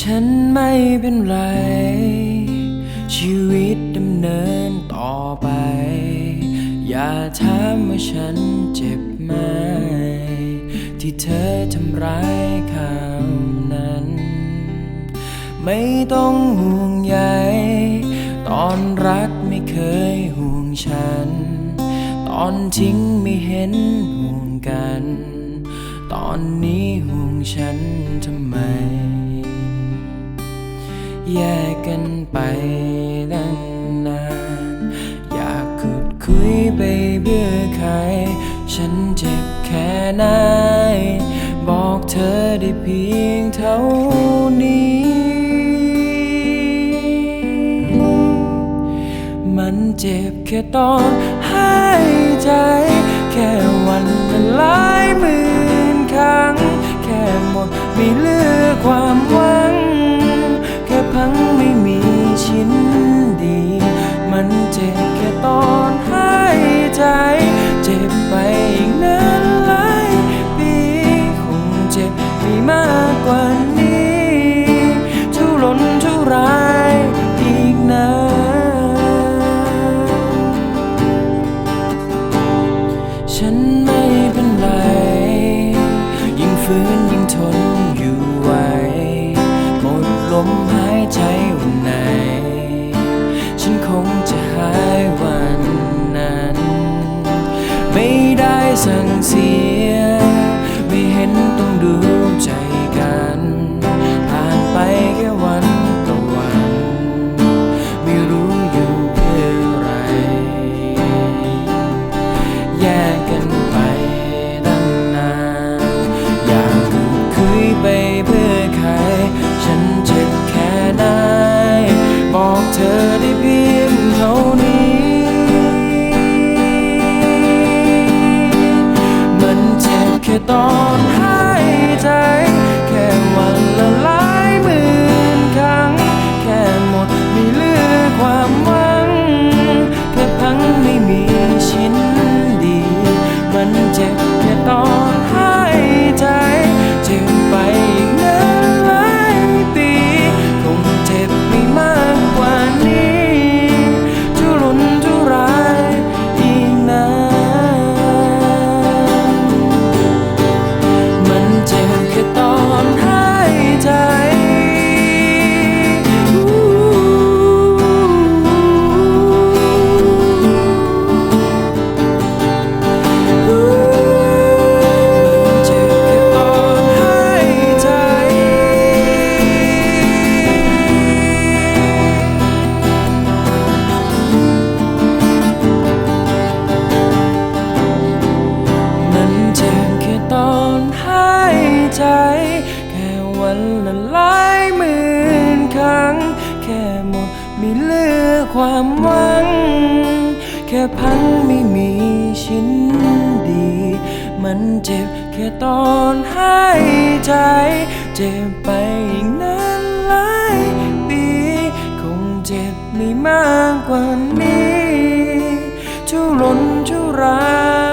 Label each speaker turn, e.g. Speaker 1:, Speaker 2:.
Speaker 1: ฉันไม่เป็นไร ชีวิตดำเนินต่อไป อย่าถามว่าฉันเจ็บไหม ที่เธอทำร้ายเขานั้น ไม่ต้องห่วงใยตอนรักไม่เคยห่วงฉัน ตอนทิ้งไม่เห็นห่วงกัน ตอนนี้ห่วงฉันทำไม แยกกันไปตั้งนาน อยากขุดคุยไปเบื่อใคร ฉันเจ็บแค่ไหน บอกเธอได้เพียงเท่านี้ มันเจ็บแค่ตอนหายใจ แค่วันละหลายหมื่นครั้ง แค่หมดไม่เหลือ จ็บไม่มากกว่านี้ทุรนทุรายอีกนานฉันไม่เป็นไร ยิ่งฝืนยิ่งทนอยู่ไหวหมดลมหายใจวันไหน ฉันคงจะหายวันนั้น ไม่ได้สั่ง จ็ วันละหลายหมื่นครั้ง แค่หมดไม่เหลือความหวัง แค่พังไม่มีชิ้นดี มันเจ็บแค่ตอนหายใจ เจ็บไปอีกนานหลายปี คงเจ็บไม่มากกว่านี้ทุรนทุราย